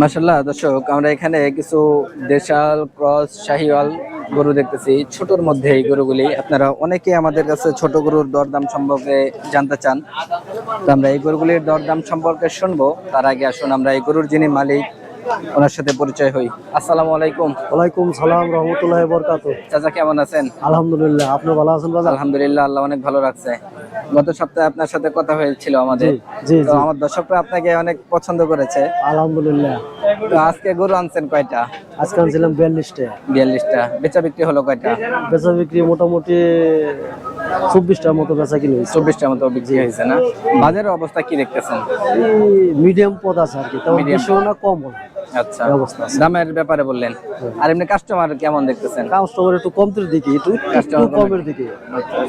মাসাল্লাহ দর্শক আমরা এখানে কিছু দেশাল ক্রস শাহিওয়াল গরু দেখতেছি। ছোটর মধ্যে এই গরুগুলি। আপনারা অনেকে আমাদের কাছে ছোট গরুর দরদাম সম্পর্কে জানতে চান। তো আমরা এই গরুগুলির দরদাম সম্পর্কে শুনব। তার আগে আসুন আমরা এই গরুর যিনি মালিক ওনার সাথে পরিচয় হই। আসসালামু আলাইকুম। ওয়ালাইকুম সালাম রহমতুল্লাহ বরকাত চাচা কেমন আছেন? আলহামদুলিল্লাহ আপনি ভালো আছেন আলহামদুলিল্লাহ আল্লাহ অনেক ভালো রাখছে। গত সপ্তাহে আপনার সাথে কথা হয়েছিল আমাদের। তো আমার দর্শকরা আপনাকে অনেক পছন্দ করেছে। আলহামদুলিল্লাহ। তো আজকে গরু আনছেন কয়টা? আজকে আনছিলাম বিয়াল্লিশটা। বিয়াল্লিশটা। বেচা বিক্রি হলো কয়টা? বেচা বিক্রি মোটামুটি চব্বিশটার মতো বেচা কিনে চব্বিশটার মতো বিক্রি হয়েছে না? বাজারের অবস্থা কি দেখতেছেন? মিডিয়াম পদ আছে আর কি তেমন বেশিও না কম আচ্ছা। অবস্থা দামের ব্যাপারে বললেন। আর এমনি কাস্টমার কেমন দেখতেছেন? কাস্টমার একটু কমতির দিকে একটু কমের দিকে।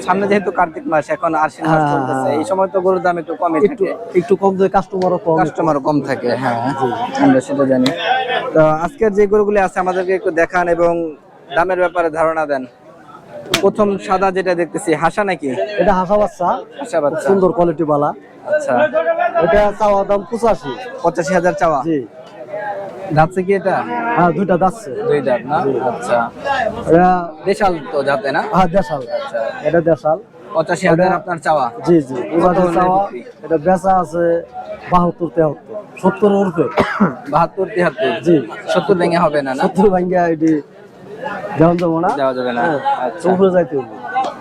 সামনে যেহেতু কার্তিক মাস এখন আশ্বিন মাস হ্যাঁ, চলতেছে হ্যাঁ। এই সময় তো গরুর দাম একটু কমই একটু একটু কম কাস্টমারও কম। কাস্টমারও কম থাকে হ্যাঁ। আমরা সেটা জানি। তো আজকের যে গরুগুলি আছে আমাদেরকে একটু দেখান এবং দামের ব্যাপারে ধারণা দেন। প্রথম সাদা যেটা দেখতেছি হাসা নাকি? এটা হাসা বাচ্চা। হাসা বাচ্চা। সুন্দর কোয়ালিটি বালা। আচ্ছা। এটা চাওয়া দাম পঁচাশি। পঁচাশি হাজার চাওয়া। জি। যাচ্ছে কি এটা? হ্যাঁ দুইটা যাচ্ছে। দুই দাঁত না? আচ্ছা। এটা দেশাল তো যাতে না? হ্যাঁ দেশাল। এটা দেশাল। পঁচাশি হাজার আপনার চাওয়া? জি জি চাওয়া এটা বেচা আছে বাহাত্তর তেহাত্তর সত্তর উর্ফে। বাহাত্তর তিয়াত্তর জি। সত্তর ভেঙে হবে না না? সত্তর ভাঙ্গা এটি যাব না। দেওয়া যাবে না। হ্যাঁ, আচ্ছা। উপরে যাইতে হবে।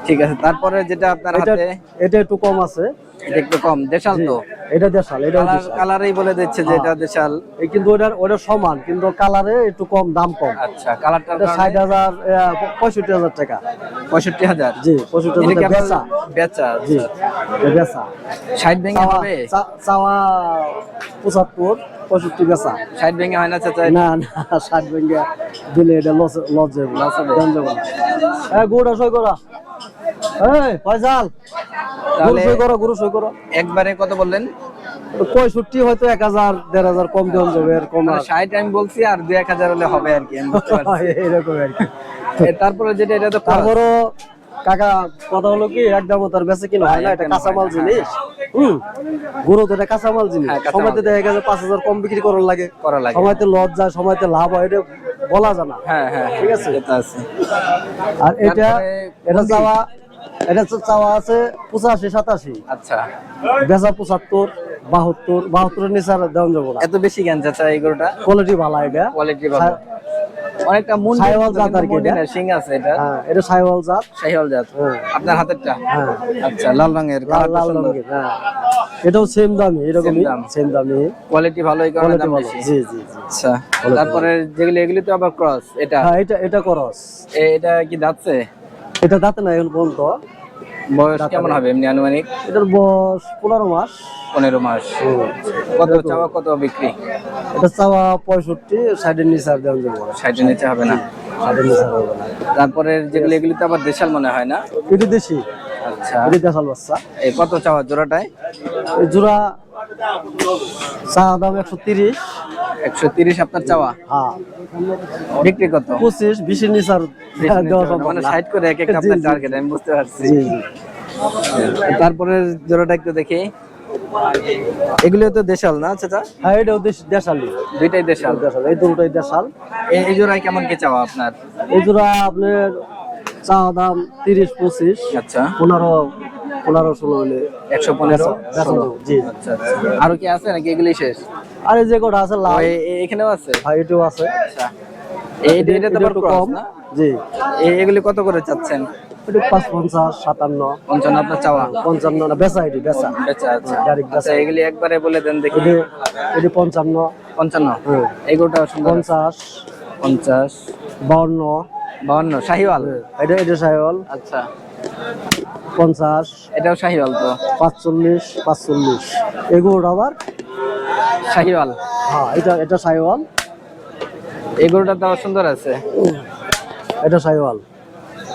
ঠিক আছে তারপরে যেটা আপনার হাতে? এটা একটু কম আছে। এটা একটু কম দেশাল তো। এটা দেশাল এটা কালারেই বলে দিচ্ছে যে এটা দেশাল। এই কিন্তু ওটার ওটা সমান কিন্তু কালারে একটু কম দাম কম। আচ্ছা কালারটা ষাট হাজার পঁয়ষট্টি হাজার টাকা। পঁয়ষট্টি হাজার? জি পঁয়ষট্টি হাজার বেচা। বেচা? জি বেচা। ষাট ভেঙে হবে? চাওয়া পঁচাত্তর পঁয়ষট্টি বেচা। ষাট ভেঙে হয় না চাচা? না না ষাট ভেঙ্গা দিলে এটা লস লস যাবে। দাম যাবে হ্যাঁ গুড়া সই করা। এই ফয়সাল তাহলে সই করো গুরু সই করো। একবারে কত বললেন? পঁয়ষট্টি হয়তো এক হাজার দেড় হাজার কম দেওয়া যাবে আর কম ষাট আমি বলছি আর দুই এক হাজার হলে হবে আর কি পারছি। এরকম আর কি। তারপরে যেটা এটা তো। তারপরও কাকা কথা হলো কি একদম তার বেঁচে কিনা হয় না এটা একদম কাঁচামাল জিনিস। হুম গরু তো এটা কাঁচামাল জিনিস। হ্যাঁ, সময়তে দেখা গেছে পাঁচ হাজার কম বিক্রি করার লাগে। করা লাগে। সময়তে লস যায় সময়তে লাভ হয় এটা বলা যায় না। হ্যাঁ হ্যাঁ ঠিক আছে? আর এটা এটা মুন্ডি। এটা তো চাওয়া আছে পঁচাশি সাতাশি। আচ্ছা। বেচা পঁচাত্তর বাহাত্তর বাহাত্তরের নিচে আর দেওয়া যাব এত বেশি জ্ঞান চাচা এই গরুটা? কোয়ালিটি ভালো এটা। কোয়ালিটি ভালো। অনেকটা মুন্ডি সাইওয়াল জাত আর কি এটা। সিং আছে এটা। হ্যাঁ এটা সাইওয়াল জাত। শাহিওয়াল জাত। হ্যাঁ। আপনার হাতেরটা? হ্যাঁ। আচ্ছা লাল রঙের লাল রঙের হ্যাঁ। এটাও সেম দামি এরকমই। সেম দামি। কোয়ালিটি ভালো এই কারণে দাম বেশি। জি জি জি। আচ্ছা তারপরে যেগুলি এগুলি তো আবার ক্রস এটা? হ্যাঁ এটা এটা করস এটা কি যাচ্ছে এটা দাঁতে না এখন পর্যন্ত বয়স কেমন হবে এমনি আনুমানিক? এটার বয়স পনেরো মাস। পনেরো মাস। কত চাওয়া কত বিক্রি? এটা চাওয়া পঁয়ষট্টি ষাটের নিচে আর দেওয়া যাবে নিচে হবে না। ষাটের নিচে হবে না। তারপরে যেগুলি এগুলি তো আবার দেশাল মনে হয় না? এটা দেশি। আচ্ছা। এটা দেশাল বাচ্চা। এই কত চাওয়া জোড়াটায়? জোড়া চা দাম একশো তিরিশ। একশো তিরিশ আপনার চাওয়া? হ্যাঁ। বিক্রি কত? পঁচিশ বিশের নিচে আর মানে ষাট করে এক একটা আপনার টার্গেট আমি বুঝতে পারছি। তারপরে জোড়াটা একটু দেখি। এগুলো তো দেশাল না চাচা? হ্যাঁ এটাও দেশালি দুইটাই দেশাল। দেশাল এই দুটোই দেশাল। এই জোড়ায় কেমন কি চাওয়া আপনার? এই জোড়া আপনার চা দাম তিরিশ পঁচিশ। আচ্ছা। পনেরো পনেরো ষোলো হলে একশো পনেরো। বেচা জি। আচ্ছা আচ্ছা। আরও কি আছে নাকি এগুলি শেষ? আর যে কটা আছে লাল। এখানেও আছে? হ্যাঁ এটাও আছে। আচ্ছা। এই এটা তো একটু কম? জি। এগুলি কত করে চাচ্ছেন? পাঁচ পঞ্চাশ সাতান্ন। পঞ্চান্ন আপনার চাওয়া? পঞ্চান্ন না বেচা এটি বেচা। আচ্ছা। আচ্ছা ডাইরেক্ট আচ্ছা এগুলি একবারে বলে দেন দেখি। এটি পঞ্চান্ন। পঞ্চান্ন? হ্যাঁ। এগুলোটা পঞ্চাশ। পঞ্চাশ। বাউন্ন। বাউন্ন শাহিওয়াল? এটা এটা সাইল আচ্ছা। পঞ্চাশ এটাও শাহিওয়াল তো? পাঁচচল্লিশ পাঁচচল্লিশ। এগুলোর আবার? শাহিওয়াল? হ্যাঁ এটা এটা সাইওয়াল এগুলোটা তো সুন্দর আছে। এটা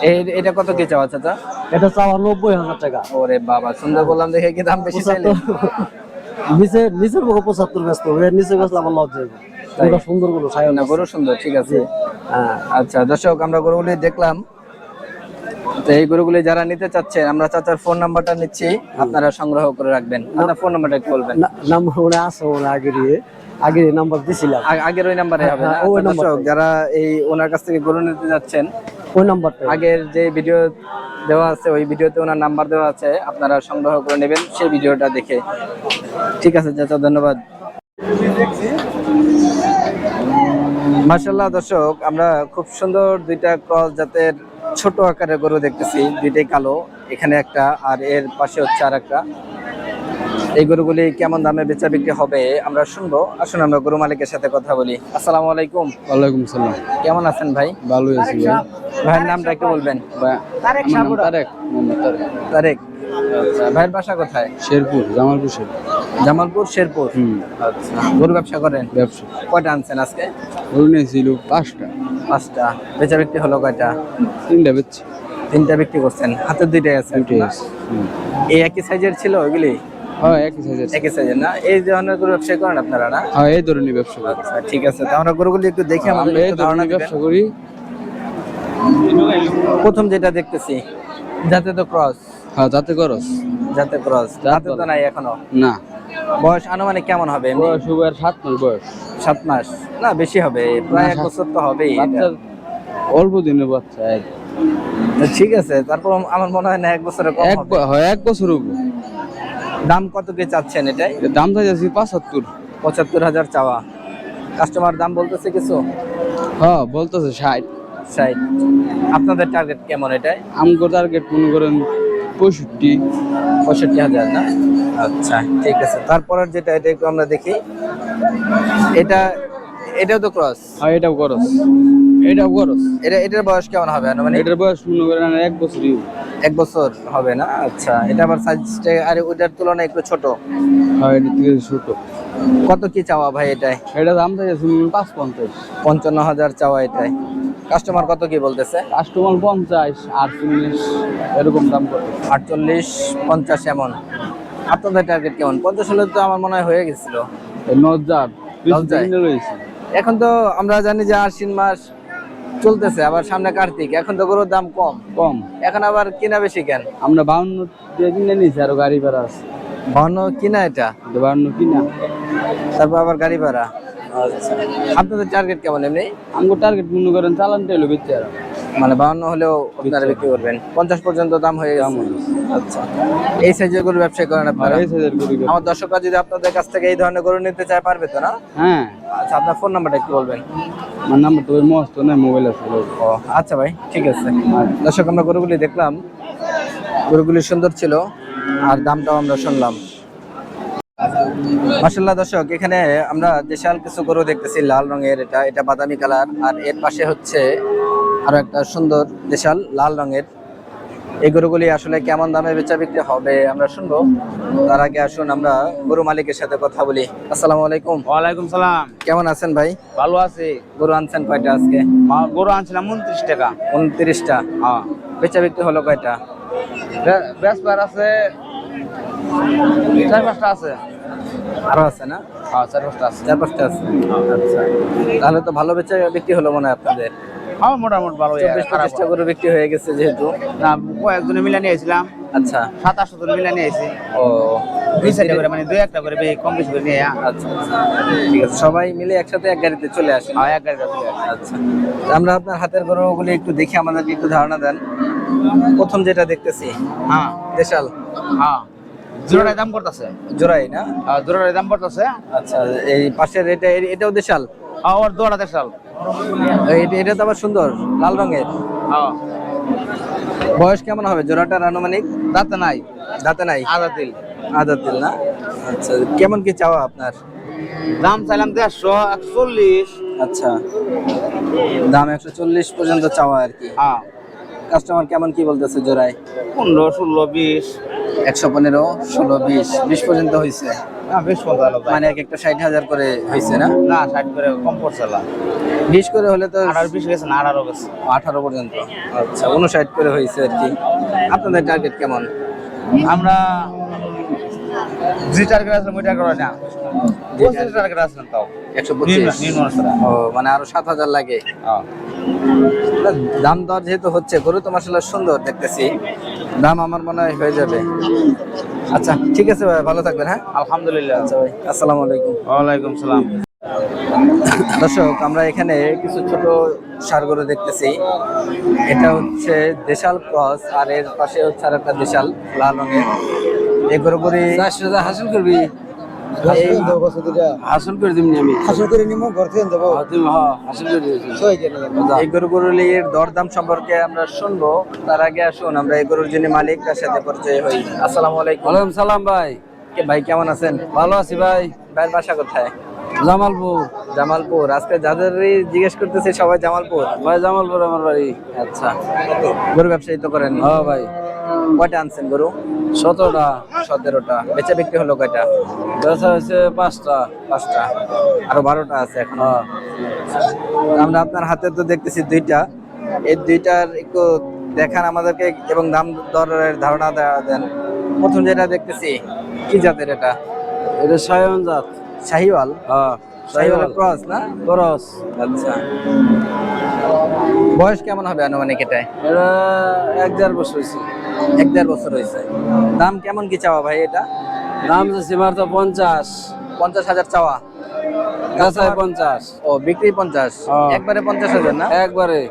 এই এটা কত কি চাওয়া চাচা? এটা চাওয়া নব্বই হাজার টাকা। ওরে বাবা সুন্দর বললাম দেখে কি দাম বেশি চাইলে নিচে নিচের মুখে পঁচাত্তর ব্যস্ত এর নিচে ব্যস্ত আমার লজ্জা এটা সুন্দরগুলো সাইওয়াল না গরু সুন্দর ঠিক আছে। হ্যাঁ। আচ্ছা দর্শক আমরা গরুগুলি দেখলাম। তো এই গরুগুলি যারা নিতে চাচ্ছেন আমরা চাচার ফোন নাম্বারটা নিচ্ছি আপনারা সংগ্রহ করে রাখবেন। আপনার ফোন নাম্বারটা একটু বলবেন। নাম্বার মনে আছে মনে আগে দিয়ে আগে নাম্বার দিছিলাম আগের ওই নাম্বারে হবে না? হ্যাঁ, ওই আচ্ছা, দর্শক, নাম্বারটাই। যারা এই ওনার কাছ থেকে গরু নিতে যাচ্ছেন ওই নাম্বারটা আগের যে ভিডিও দেওয়া আছে ওই ভিডিওতে ওনার নাম্বার দেওয়া আছে আপনারা সংগ্রহ করে নেবেন সেই ভিডিওটা দেখে। ঠিক আছে চাচা ধন্যবাদ। মার্শাল্লাহ দর্শক আমরা খুব সুন্দর দুইটা ক্রস জাতের ছোট আকারের গরু দেখতেছি দুইটাই কালো এখানে একটা আর এর পাশে হচ্ছে আর একটা এই গরুগুলি কেমন দামে বেচা বিক্রি হবে আমরা শুনব। আসুন আমরা গরু মালিকের সাথে কথা বলি। আসসালামু আলাইকুম। ওয়ালাইকুম সালাম। কেমন আছেন ভাই? ভালো আছি ভাই। ভাইয়ের নামটা একটু বলবেন। তারেক তারেক তারেক। তারেক। আচ্ছা। ভাইয়ের বাসা কোথায়? শেরপুর জামালপুর শেরপুর। জামালপুর শেরপুর? হুম। আচ্ছা। গরু ব্যবসা করেন? ব্যবসা। কয়টা আনছেন আজকে? গরু নিয়েছিল পাঁচটা। পাঁচটা বেচা বিক্রি হলো কয়টা? তিনটা বেচছি। তিনটা বিক্রি করছেন হাতের দুইটাই আছে। এই একই সাইজের ছিল ওইগুলি? হ্যাঁ একই সাইজের একই সাইজের না? এই ধরনের গরু ব্যবসা করেন আপনারা না? হ্যাঁ এই ধরনের ব্যবসা করি। আচ্ছা ঠিক আছে। তো আমরা গরুগুলি একটু দেখে আমাদের আমরা এই ধরনের ব্যবসা করি। প্রথম যেটা দেখতেছি যাতে তো ক্রস হ্যাঁ যাতে করস যাতে ক্রস যাতে তো নাই এখনও? না। বয়স আনুমানিক কেমন হবে? বয়স সাত মাস বয়স। সাত মাস। না বেশি হবে। প্রায় এক বছর তো হবেই। অল্প দিনের বাচ্চা ঠিক আছে তারপর আমার মনে হয় না এক বছরের কম এক। এক বছর হবে দাম কত কি চাচ্ছেন এটাই? দাম চাইছি পাঁচাত্তর। পঁচাত্তর হাজার চাওয়া। কাস্টমার দাম বলতেছে কিছু? হ্যাঁ বলতেছে ষাট। সাইড আপনাদের টার্গেট কেমন এটাই? আমগো টার্গেট মনে করেন পঁয়ষট্টি। পঁয়ষট্টি হাজার না? আচ্ছা ঠিক আছে। তারপরের যেটা এটা একটু আমরা দেখি। এটা এটাও তো ক্রস হ্যাঁ এটাও করস এটাও করস এটা এটার বয়স কেমন হবে? মানে এটার বয়স মনে করেন এক বছরই এক বছর হবে না? আচ্ছা এটা আবার সাইজটা আর ওইটার তুলনায় একটু ছোট? হ্যাঁ এটা থেকে ছোট। কত কি চাওয়া ভাই এটাই এটা দাম চাইছে পাঁচ পঞ্চাশ পঞ্চান্ন হাজার চাওয়া এটাই কাস্টমার কত কি বলতেছে? কাস্টমার পঞ্চাশ আটচল্লিশ এরকম দাম করে আটচল্লিশ পঞ্চাশ এমন। আপনাদের টার্গেট কেমন? পঞ্চাশ হলে তো আমার মনে হয় হয়ে গেছিল। নজার এখন তো আমরা জানি যে আশ্বিন মাস চলতেছে আবার সামনে কার্তিক এখন তো গরুর দাম কম। কম। এখন আবার কিনা বেশি কেন? আমরা বাউন্ন দিয়ে কিনে নিয়েছি আরও গাড়ি ভাড়া আছে। ভান্ন কিনা এটা? বাউন্ন কিনা। তারপর আবার গাড়ি ভাড়া। আচ্ছা। আপনাদের টার্গেট কেমন এমনি? আমগো টার্গেট মনে করেন চালানটা হলো আর মানে বাউন্ন হলেও আপনারা বিক্রি করবেন। পঞ্চাশ পর্যন্ত দাম হয়ে গেছে। আচ্ছা। এই সাইজের গরু ব্যবসা করেন আপনারা? এই সাইজের গরু আমার দর্শকরা যদি আপনাদের কাছ থেকে এই ধরনের গরু নিতে চায় পারবে তো না? হ্যাঁ। আচ্ছা আপনার ফোন নাম্বারটা একটু বলবেন। আমার নাম্বার তো ওই মস্ত না মোবাইল আছে। ও আচ্ছা ভাই ঠিক আছে। দর্শক আমরা গরুগুলি দেখলাম। গরুগুলি সুন্দর ছিল আর দামটাও আমরা শুনলাম। মাসাল্লাহ দর্শক এখানে আমরা দেশাল কিছু গরু দেখতেছি লাল রঙের এটা এটা বাদামি কালার আর এর পাশে হচ্ছে আরও একটা সুন্দর দেশাল লাল রঙের। এই গরুগুলি আসলে কেমন দামে বেচা বিক্রি হবে আমরা শুনব। তার আগে আসুন আমরা গরু মালিকের সাথে কথা বলি। আসসালামু আলাইকুম। ওয়ালাইকুম সালাম। কেমন আছেন ভাই? ভালো আছি। গরু আনছেন কয়টা আজকে? গরু আনছিলাম উনত্রিশ টাকা। উনত্রিশটা। হ্যাঁ। বেচা বিক্রি হলো কয়টা? বেসবার আছে চার পাঁচটা আছে। আরও আছে না? হ্যাঁ চার পাঁচটা আছে। চার পাঁচটা আছে। আচ্ছা। তাহলে তো ভালো বেচা বিক্রি হলো মনে হয় আপনাদের। হ্যাঁ মোটামুটি ভালো পঁচিশটা করে বিক্রি হয়ে গেছে যেহেতু। না কয়েকজনে মিলা নিয়েছিলাম। আচ্ছা। সাতাশ জন মিলা নিয়েছি। ও। দুই সাইডে করে মানে দুই একটা করে কম বেশি করে নিয়ে আচ্ছা আচ্ছা। ঠিক আছে সবাই মিলে একসাথে এক গাড়িতে চলে আসে। হ্যাঁ এক গাড়িটা চলে আসে। আচ্ছা। আমরা আপনার হাতের গরুগুলি একটু দেখে আমাদেরকে একটু ধারণা দেন। প্রথম যেটা দেখতেছি হ্যাঁ। দেশাল। হ্যাঁ। জোড়াটার দাম করতেছে। জোড়াই না? জোড়াটার দাম করতেছে। আচ্ছা এই পাশের এটা এটাও দেশাল? হ্যাঁ ওর দোড়া দেড়শাল এই- এটা তো আবার সুন্দর লাল রঙের। হ্যাঁ। বয়স কেমন হবে? জোড়াটার আনুমানিক? দাঁতে নাই? দাঁতে নাই? আধা তিল। আদা তেল না? আচ্ছা কেমন কি চাওয়া আপনার? দাম চাইলাম দেড়শো একচল্লিশ। আচ্ছা। দাম একশো চল্লিশ পর্যন্ত চাওয়া আর কি। হ্যাঁ। কাস্টমার কেমন কি বলতেছে জোড়ায়? পনেরো ষোলো বিশ। একশো পনেরো ষোলো বিশ। বিশ পর্যন্ত হয়েছে বেশ। মানে এক একটা ষাট হাজার করে হয়েছে না? না ষাট করে কম পড়ছে বিশ করে হলে তো আঠারো বিশ গেছে না আঠারো গেছে। আঠারো পর্যন্ত। আচ্ছা উনষাট করে হয়েছে আর কি। আপনাদের টার্গেট কেমন? আমরা টার্গেট আসলাম ওই টার্গেট না। পঁচিশ টার্গেট আসলাম তাও। একশো পঁচিশ? ও মানে আরও সাত হাজার লাগে। হ্যাঁ। দাম দর যেহেতু হচ্ছে গরু তো মাসাল্লাহ সুন্দর দেখতেছি। দাম আমার মনে হয় হয়ে যাবে। আচ্ছা ঠিক আছে ভাই ভালো থাকবেন হ্যাঁ? আলহামদুলিল্লাহ। আচ্ছা ভাই আসসালামু আলাইকুম। ওয়ালাইকুম সালাম। দর্শক আমরা এখানে কিছু ছোট সারগুলো দেখতেছি। এটা হচ্ছে দেশাল ক্রস আর এর পাশে হচ্ছে আর একটা দেশাল লাল রঙের। এই গরুগুলি হাসিল করবি। হাসিল করে দিবনি আমি। হাসল করে নিমো ঘর থেকে দেবো। হ্যাঁ, তুমি হ্যাঁ হাসিল করে দিয়েছি এই গরুগুলির দরদাম সম্পর্কে আমরা শুনব তার আগে আসুন আমরা এই গরুর মালিক তার সাথে পরিচয় হই। আসসালামু আলাইকুম। ওয়ালাইকুম সালাম ভাই। ভাই কেমন আছেন? ভালো আছি ভাই। ভাইয়ের বাসা কোথায়? জামালপুর জামালপুর। আজকে যাদেরই জিজ্ঞেস করতেছি সবাই জামালপুর। ভাই জামালপুর আমার বাড়ি। আচ্ছা। গরু ব্যবসায়ী তো করেন? হ্যাঁ ভাই। কয়টা আনছেন গরু? সতেরোটা। সতেরোটা। বেচা বিক্রি হলো কয়টা? বেচা হয়েছে পাঁচটা। পাঁচটা। আরও বারোটা আছে এখন। হ্যাঁ। আমরা আপনার হাতে তো দেখতেছি দুইটা। এই দুইটার একটু দেখান আমাদেরকে এবং দাম দরের ধারণা দেওয়া দেন। প্রথম যেটা দেখতেছি কি জাতের এটা? এটা সায়ন জাত। শাহিওয়াল। হ্যাঁ শাহিওয়ালের ক্রস না? খরচ আচ্ছা। বয়স কেমন হবে আনুমানিক এটায়? এটা এক দেড় বছর হয়েছে। এক দেড় বছর হয়েছে। দাম কেমন কি চাওয়া ভাই এটা? দাম যাচ্ছে মাত্র পঞ্চাশ। পঞ্চাশ হাজার চাওয়া। কাঁচায় পঞ্চাশ। ও বিক্রি পঞ্চাশ। হ্যাঁ। একবারে পঞ্চাশ হাজার না? একবারে।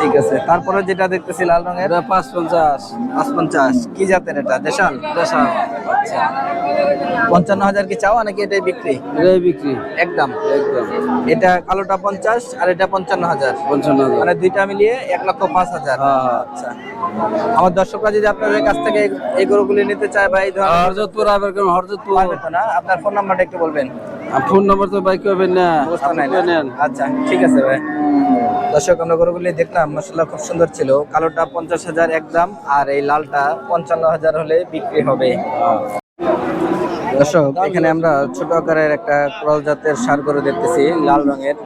ঠিক আছে তারপরে যেটা দেখতেছি লাল রঙের? এটা পাঁচ পঞ্চাশ পাঁচ পঞ্চাশ কি জাতের এটা? দেশাল? দেশাল। আচ্ছা। পঞ্চান্ন হাজার কি চাওয়া নাকি এটাই বিক্রি? এটাই বিক্রি। একদম। একদম। এটা কালোটা পঞ্চাশ আর এটা পঞ্চান্ন হাজার। পঞ্চান্ন মানে দুইটা মিলিয়ে এক লক্ষ পাঁচ হাজার। হ্যাঁ। আচ্ছা। আমার দর্শকরা যদি আপনাদের কাছ থেকে এই- গরুগুলি নিতে চায় ভাই হরজতপুর আবার হরজতপুর? না। আপনার ফোন নাম্বারটা একটু বলবেন। ফোন নম্বর তো বাইক করবেন না। আচ্ছা ঠিক আছে ভাই। দর্শক আমরা গরুগুলি দেখলাম মশলা খুব সুন্দর ছিল। কালোটা পঞ্চাশ হাজার একদম আর এই লালটা পঞ্চান্ন হাজার হলে বিক্রি হবে। দর্শক এখানে আমরা ছোট আকারের একটা ক্রস জাতের সার গরু দেখতেছি লাল রঙের।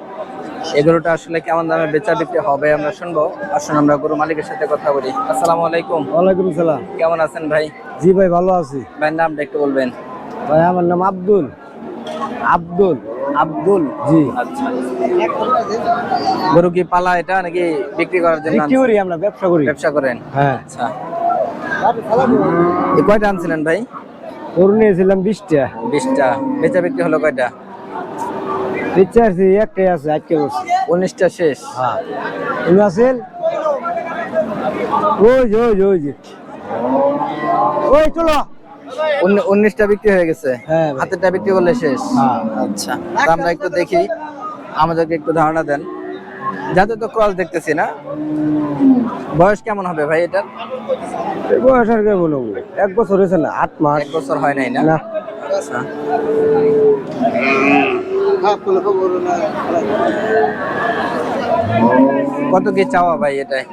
এই গরুটা আসলে কেমন দামে বেচা বিক্রি হবে আমরা শুনব। আসুন আমরা গরু মালিকের সাথে কথা বলি। আসসালামু আলাইকুম। ওয়ালাইকুম সালাম। কেমন আছেন ভাই? জি ভাই ভালো আছি। ভাই নামটা একটু বলবেন। ভাই আমার নাম আব্দুল। আব্দুল আব্দুল। জি। আচ্ছা। গরু কি পালা এটা নাকি বিক্রি করার জন্য বিক্রি করি আমরা ব্যবসা করি। ব্যবসা করেন? হ্যাঁ। আচ্ছা। কয়টা আনছিলেন ভাই? গরু নিয়েছিলাম বিশটা। বিশটা। বেচা বিক্রি হলো কয়টা? ইচ্ছা আছে একটাই আছে আজকে উনিশটা শেষ। হ্যাঁ। আছেন? ওই ওই ওই ওই চলো। উনিশটা বিক্রি হয়ে গেছে। হ্যাঁ। হাতেরটা বিক্রি করলে শেষ। হ্যাঁ। আচ্ছা। আমরা একটু দেখি। আমাদেরকে একটু ধারণা দেন। যাতে তো ক্রস দেখতেছি না। বয়স কেমন হবে ভাই এটার? বয়স আর কে বলব? এক বছর হয়েছে না আট মাস। এক বছর হয় নাই না? না। আচ্ছা। কত কি চাওয়া ভাই এটাই?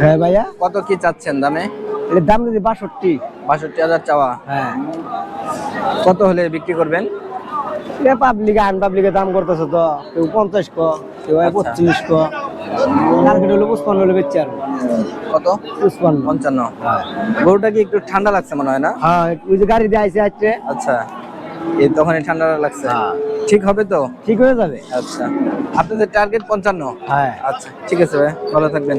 হ্যাঁ ভাইয়া। কত কি চাচ্ছেন দামে? এর দাম যদি বাষট্টি বাষট্টি হাজার চাওয়া। হ্যাঁ। কত হলে বিক্রি করবেন? পাবলিক আন পাবলিকে দাম করতেছে তো কেউ পঞ্চাশ ক কেউ আচ্ছা। পঁচিশ ক। টার্গেট হলো পুষ্পান্ন হলে বেচছে আর কত? পুষ্পান্ন পঞ্চান্ন। গরুটা কি একটু ঠান্ডা লাগছে মনে হয় না? হ্যাঁ ওই যে গাড়ি দিয়ে আইসে আজকে। আচ্ছা। এই তখনই ঠান্ডা লাগছে। হ্যাঁ। ঠিক হবে তো? ঠিক হয়ে যাবে। আচ্ছা। আপনাদের টার্গেট পঞ্চান্ন? হ্যাঁ। আচ্ছা ঠিক আছে ভাই। ভালো থাকবেন।